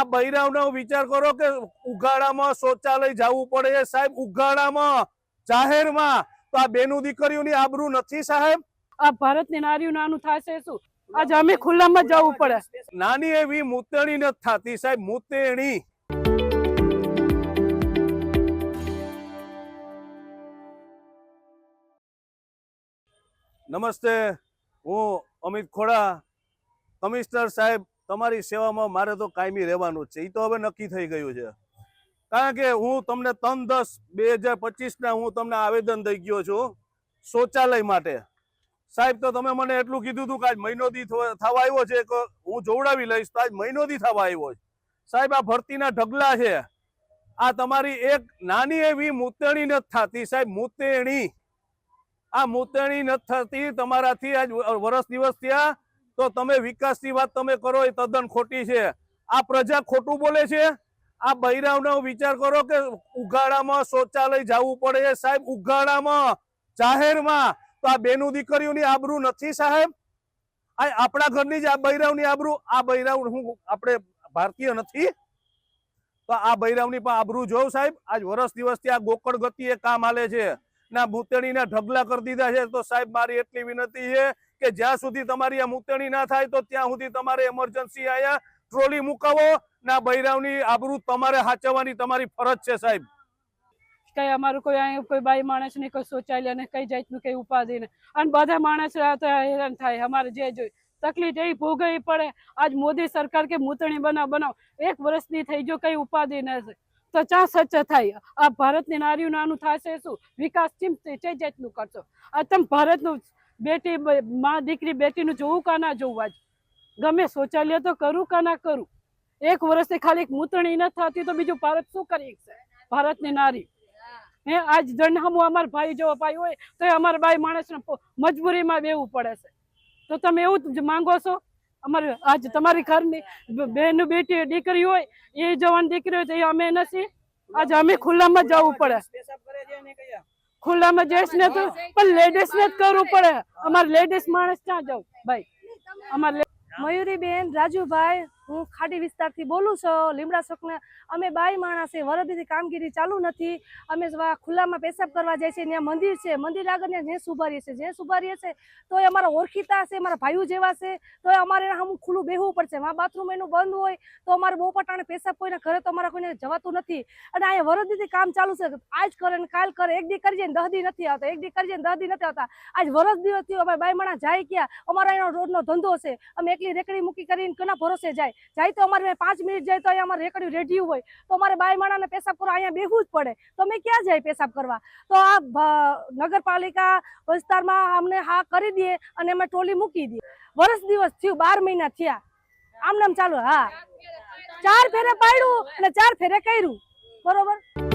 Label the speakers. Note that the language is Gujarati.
Speaker 1: આ બૈરાવનો વિચાર કરો કે ઉઘાડામાં શૌચાલય જવું પડે સાહેબ ઉઘાડામાં જાહેરમાં. તો આ બેનું દીકરીઓની આબરૂ નથી સાહેબ?
Speaker 2: આ ભારતની નારીઓ નાનું થશે શું? આજે અમે ખુલ્લામાં જવું પડે.
Speaker 1: નાની એવી મૂતેણી નથી થતી સાહેબ મૂતેણી. નમસ્તે હું અમિત ખોડા કમિશનર સાહેબ તમારી સેવામાં મારે તો કાયમી રહેવાનું છે. એ તો હવે નક્કી થઈ ગયું છે. કારણ કે હું તમને ત્રણ દસ બે હજાર પચીસના હું તમને આવેદન દઈ ગયો છું શૌચાલય માટે. સાહેબ, તો તમે મને એટલું કીધું હતું કે આજ મહિનો દી થવા આવ્યો છે કે હું જોવડાવી લઈશ, તો આજ મહિનો દી થવા આવ્યો છે. સાહેબ, આ ભરતીના ઢગલા છે. આ તમારી એક નાની એવી મૂતેણી નથી થતી. સાહેબ, મૂતેણી. આ મૂતેણી નથી થતી. તમારાથી આજ વર્ષ દિવસ થયા તો તમે વિકાસની વાત તમે કરો એ તદ્દન ખોટી છે. આ પ્રજા ખોટું બોલે છે? આ બૈરાવનો વિચાર કરો કે ઉઘાડામાં શૌચાલય જવું પડે સાહેબ, ઉઘાડામાં, જાહેરમાં. તો આ બેનું દીકરીઓની આબરૂ નથી સાહેબ? આ આપણા ઘરની જ આ બૈરાવની આબરૂ. આ બૈરાવ હું આપણે ભારતીય નથી? તો આ બૈરાવની પણ આબરૂ જોઉં સાહેબ. આજ વર્ષ દિવસથી આ ગોકળ ગતિ એ કામ હાલે છે. ના મૂતેણીના ઢગલા કરી દીધા છે. તો સાહેબ, મારી એટલી વિનંતી છે કે જ્યાં સુધી તમારી આ મૂતણી ના થાય તો ત્યાં સુધી તમારે એમરજન્સી આયા ટ્રોલી મુકાવો ના બૈરાવની આબરૂ તમારે સાચવવાની તમારી ફરજ છે, સાહેબ.
Speaker 2: કઈ અમારું કોઈ અહીંયા કોઈ બાઈ માણસ ને કોઈ શૌચાલય ને કઈ જાતનું કઈ ઉપાધિ ને અને બધા માણસ હેરાન થાય, અમારે જે જોઈ. તકલીફ એવી ભોગવવી પડે. આજ મોદી સરકાર કે મૂતણી બનાવ બનાવ. એક વર્ષની થઈ જો કઈ ઉપાધિ નથી તો ચા સચ્ચ થાય. આ ભારતની નારીઓ નાનું થશે શું? વિકાસ ચીમતી છે જાતનું કરશો. આ તમે ભારતનું બેટી માં દીકરી બેટીનું જોવું કા ના જોવું આજ ગમે શૌચાલય તો કરું કા ના કરું? એક વર્ષથી ખાલી મૂતણી ન થતી તો બીજું ભારત શું કરી ભારતની નારી. હે, આજ જન્મું અમારા ભાઈ જેવો ભાઈ હોય તો અમારા ભાઈ માણસને મજબૂરીમાં બેવું પડે છે. તો તમે એવું જ માંગો છો? અમારે આજ તમારી ઘરની બેન બેટી, દીકરી હોય, એ જવાન દીકરી હોય તો એ અમે નથી. આજે અમે ખુલ્લામાં જવું પડે. ખુલ્લામાં જઈશ ને તો પણ લેડીઝ ને જ કરવું પડે. અમારે લેડીઝ માણસ ક્યાં જવું ભાઈ, અમારે
Speaker 3: મયુરીબેન, રાજુભાઈ હું ખાડી વિસ્તારથી બોલું છું. લીમડા ચોકના અમે બાઈ માણસે વરદીથી કામગીરી ચાલુ નથી. અમે ખુલ્લામાં પેશાબ કરવા જાય છે, ત્યાં મંદિર છે. મંદિર આગળ જે સુભારીએ છે. જે સુભારીએ છે તો એ અમારા ઓળખીતા છે અમારા ભાઈઓ જેવા છે તો એ અમારે હમ ખુલ્લું બેહવું પડશે. માં બાથરૂમ એનું બંધ હોય, તો અમારે બહુ પટાણે પેશાબ કોઈને ઘરે તો અમારા કોઈને જવાતું નથી. અને અહીંયા વરદીથી કામ ચાલુ છે. આજ કરે ને કાલ કરે. એક દી કરી ને દહ દી નથી આવતા. એક દી કરી ને દહ દી નથી આવતા. આજ વરસ દિવસ થયો અમે બાઈ માણસ જાય ગયા અમારા એનો રોડનો ધંધો છે. અમે એકલી રેકડી મૂકી કરીને કોના ભરોસે જાય? જાય તો અમારે પાંચ મિનિટ જાય તો અહીંયા અમારે રેકડ્યું રેઢિયું હોય. તો અમારે બાય માણાને પેશાબ કરવા અહીંયા બેહવું જ પડે. તો અમે ક્યાં જાય પેશાબ કરવા? તો આ નગરપાલિકા વિસ્તારમાં અમને હા કરી દે અને અમે ટોલી મૂકી દઈએ વર્ષ દિવસ થયું, બાર મહિના થયા. આમ નામ ચાલુ, હા. ચાર ફેરે પાડ્યું અને ચાર ફેરે કર્યું. બરોબર?